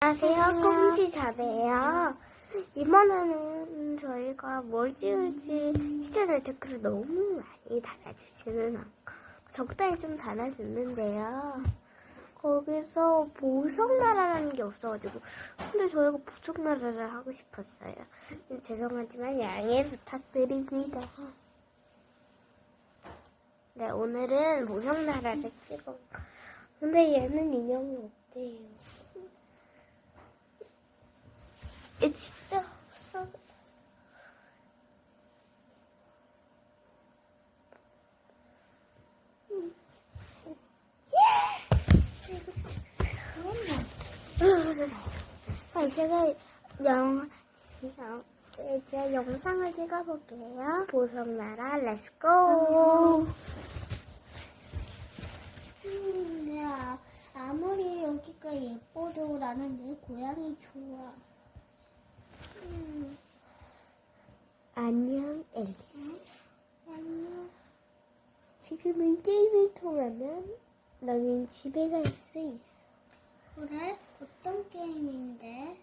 안녕하세요, 꽁지 자매예요. 이번에는 저희가 뭘 찍을지 시청자 댓글을 너무 많이 달아주시는 않고 적당히 좀 달아주는데요. 거기서 보석나라라는 게 없어가지고 근데 저희가 보석나라를 하고 싶었어요. 죄송하지만 양해 부탁드립니다. 네, 오늘은 보석나라를 찍어. 근데 얘는 인형이 없대요. 얘 진짜 없어. 자, 제가 영, 영, 이제 영상을 찍어볼게요. 보석나라, 렛츠고! 음, 야, 아무리 여기가 예뻐도 나는 내 고향이 좋아. 음, 안녕, 앨리스. 안녕. 지금은 게임을 통하면 너는 집에 갈 수 있어. 그래? 어떤 게임인데?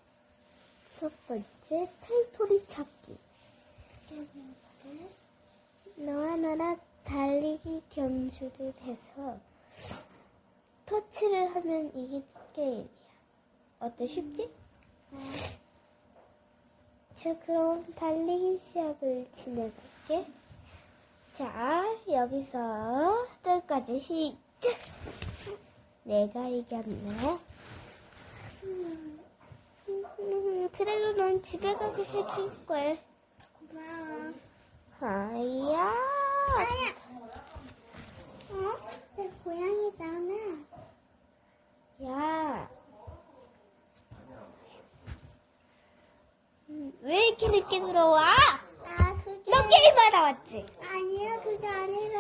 첫 번째, 타이토리 찾기. 이게 뭔데? 너와 나랑 달리기 경주를 해서 터치를 하면 이기는 게임이야. 어때 쉽지? 자 그럼 달리기 시합을 진행할게. 자 여기서 끝까지 시작. 내가 이겼네. 음, 음, 그래도 넌 집에 가게 해줄 거야. 고마워. 아야. 어? 내 고향이잖아. 야. 음, 왜 이렇게 늦게 들어와? 아, 그게. 너 게임하러 왔지? 아니야, 그게 아니라,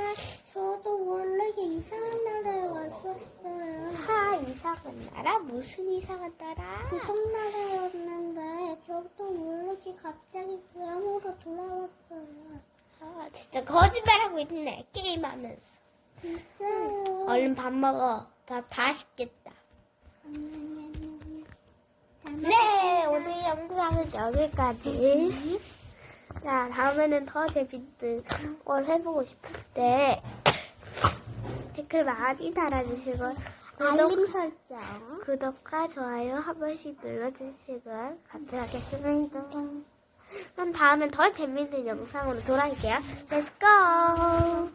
저도 원래 이상한 나라에 왔었어요. 하, 이상한 나라? 무슨 이상한 나라? 구성 나라였는데, 저도 모르게 갑자기 고향으로 돌아왔어요. 아, 진짜 거짓말하고 있네. 게임하면서. 진짜요? 얼른 밥 먹어. 밥 다 식겠다. 잘 네. 오늘 영상은 여기까지. 자, 다음에는 더 재밌는 걸 해보고 싶은데, 댓글 많이 달아주시고, 알림 설정. 구독과 좋아요 한 번씩 눌러주시고, 감사하겠습니다. 그럼 다음엔 더 재밌는 영상으로 돌아올게요. Let's go!